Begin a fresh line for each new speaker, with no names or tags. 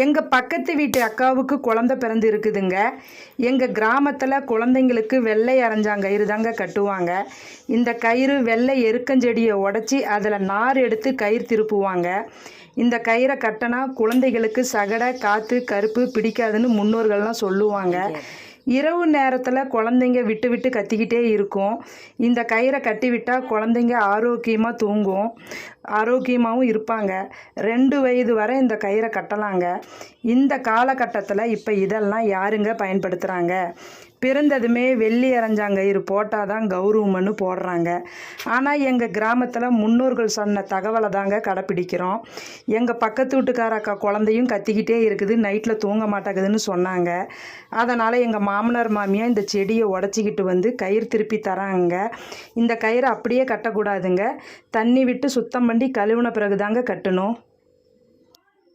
எங்கள் பக்கத்து வீட்டு அக்காவுக்கு குழந்த பிறந்து இருக்குதுங்க எங்கள் கிராமத்தில் குழந்தைங்களுக்கு வெள்ளை அரைஞ்சாங்கயிறு தாங்க கட்டுவாங்க. இந்த கயிறு வெள்ளை எருக்கஞ்செடியை உடச்சி அதில் நார் எடுத்து கயிறு திருப்புவாங்க. இந்த கயிறை கட்டினா குழந்தைகளுக்கு சகடை காற்று கருப்பு பிடிக்காதுன்னு முன்னோர்கள்லாம் சொல்லுவாங்க. இரவு நேரத்தில் குழந்தைங்க விட்டு விட்டு கத்திக்கிட்டே இருக்கும். இந்த கயிறை கட்டி விட்டால் குழந்தைங்க ஆரோக்கியமாக தூங்கும். ஆரோக்கியமாகவும் இருப்பாங்க. ரெண்டு வயது வரை இந்த கயிறை கட்டலாங்க. இந்த காலகட்டத்தில் இப்போ இதெல்லாம் யாருங்க பயன்படுத்துகிறாங்க பிறந்ததுமே வெள்ளி அரைஞ்சாங்கயிறு போட்டால் தான் கௌரவம்னு போடுறாங்க. ஆனால் எங்கள் கிராமத்தில் முன்னோர்கள் சொன்ன தகவலை தாங்க கடைப்பிடிக்கிறோம். எங்கள் பக்கத்து வீட்டுக்கார அக்கா குழந்தையும் கத்திக்கிட்டே இருக்குது நைட்டில் தூங்க மாட்டேங்குதுன்னு சொன்னாங்க. அதனால் எங்கள் மாமனார் மாமியார் இந்த செடியை உடச்சிக்கிட்டு வந்து கயிறு திருப்பி தராங்க. இந்த கயிறை அப்படியே கட்டக்கூடாதுங்க. தண்ணி விட்டு சுத்தம் பண்ணி கழுவின பிறகு தாங்க கட்டணும்.